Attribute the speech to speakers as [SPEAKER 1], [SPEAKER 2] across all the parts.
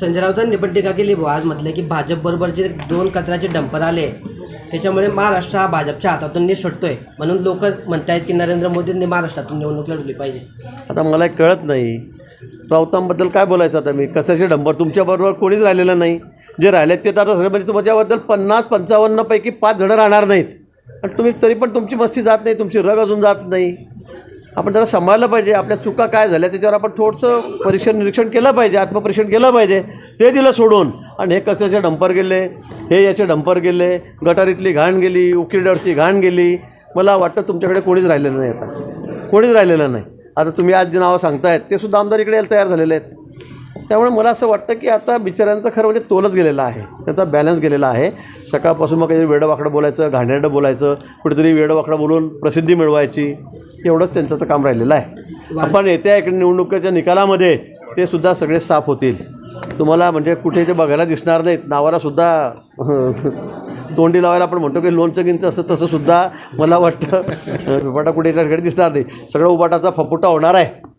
[SPEAKER 1] संजय राऊतांनी पण टीका केली बुवा. आज म्हटलं की भाजपबरोबर जे दोन कचऱ्याचे डंपर आले. त्याच्यामुळे महाराष्ट्र हा भाजपच्या हातातून निसटतोय. म्हणून लोक म्हणतायत की नरेंद्र मोदींनी महाराष्ट्रातून निवडणूक लढवली पाहिजे.
[SPEAKER 2] आता मला एक कळत नाही. राऊतांबद्दल काय बोलायचं आता मी? कचऱ्याचे डंबर तुमच्याबरोबर कोणीच राहिलेलं नाही. जे राहिले ते तर आता सगळे म्हणजे तुमच्याबद्दल पन्नास पंचावन्नपैकी पाच जणं राहणार नाहीत. आणि तुम्ही तरी पण तुमची मस्ती जात नाही तुमची रग अजून जात नाही. आपण जरा सांभाळलं पाहिजे. आपल्या चुका काय झाल्या त्याच्यावर आपण थोडंसं परीक्षण निरीक्षण केलं पाहिजे आत्मपरीक्षण केलं पाहिजे. ते दिलं सोडून. आणि हे कचऱ्याचे डंपर गेले हे याचे डंपर गेले गटारीतली घाण गेली उकिरडरची घाण गेली. मला वाटतं तुमच्याकडे कोणीच राहिलेलं नाही आता. कोणीच राहिलेलं नाही. आता तुम्ही आज जे नावं सांगतायत ते सुद्धा आमदार इकडे यायला तयार झालेले आहेत. त्यामुळे मला असं वाटतं की आता बिचाऱ्यांचं खरं म्हणजे तोलच गेलेला आहे. त्याचा बॅलन्स गेलेला आहे. सकाळपासून मग काहीतरी वेडंवाकडं बोलायचं घाणेरडं बोलायचं कुठेतरी वेडंवाकडं बोलून प्रसिद्धी मिळवायची. एवढंच त्यांचं तर काम राहिलेलं आहे. आपण येत्या इकडे निवडणुकीच्या निकालामध्ये ते सुद्धा सगळे साफ होतील. तुम्हाला म्हणजे कुठे ते बघायला दिसणार नाहीत. नावालासुद्धा तोंडी लावायला आपण म्हणतो की लोणचं गिंचं असतं तसंसुद्धा मला वाटतं उबाटा कुठे त्याकडे दिसणार नाही. सगळं उबाटाचा फपुटा होणार आहे.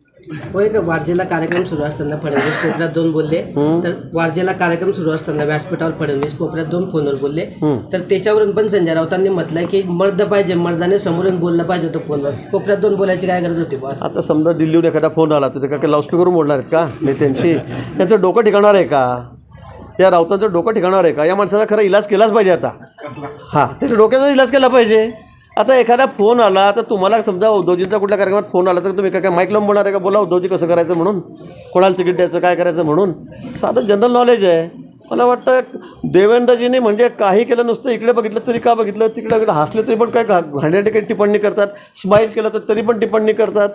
[SPEAKER 1] होय का वारजेला कार्यक्रम सुरू असताना फडणवीस कोपऱ्यात दोन बोलले. तर वारजेला कार्यक्रम सुरू असताना व्यासपीठावर फडणवीस कोपऱ्यात दोन फोनवर बोलले. तर त्याच्यावरून पण संजय राऊतांनी म्हटलंय की मर्द पाहिजे मर्दाने समोरून बोललं पाहिजे होतं फोनवर. कोपऱ्यात दोन बोलायची काय गरज होती बॉस
[SPEAKER 2] आता समजा दिल्लीहून एखादा फोन आला तर ते काय लाऊडस्पीकरवरून बोलणार आहेत का? नेत्यांशी. त्यांचं डोकं ठिकाणार आहे का? या राऊतांचं डोकं ठिकाणार आहे का? या माणसाचा खरा इलाज केलाच पाहिजे आता. हां त्याच्या डोक्याचा इलाज केला पाहिजे. आता एखादा फोन आला तर तुम्हाला समजा उद्धवजींचा कुठल्या कार्यक्रमात फोन आला तर तुम्ही काय काय माईक लावून बोलणार आहे का? बोला उद्धवजी कसं करायचं म्हणून? कोणाला तिकीट द्यायचं काय करायचं म्हणून? साधं जनरल नॉलेज आहे. मला वाटतं देवेंद्रजीने म्हणजे काही केलं नसतं इकडे बघितलं तरी का बघितलं तिकडे इकडे हसले तरी पण काय घाण्याटे काही टिप्पणी करतात स्माईल केलं तर तरी पण टिप्पणी करतात.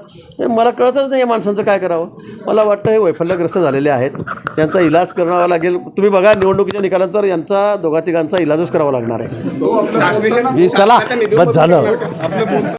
[SPEAKER 2] मला कळतच नाही या माणसांचं काय करावं. मला वाटतं हे वैफल्यग्रस्त झालेले आहेत. यांचा इलाज करावा लागेल. तुम्ही बघा निवडणुकीच्या निकालानंतर यांचा दोघा तिघांचा इलाजच करावा लागणार आहे. चला बस झालं.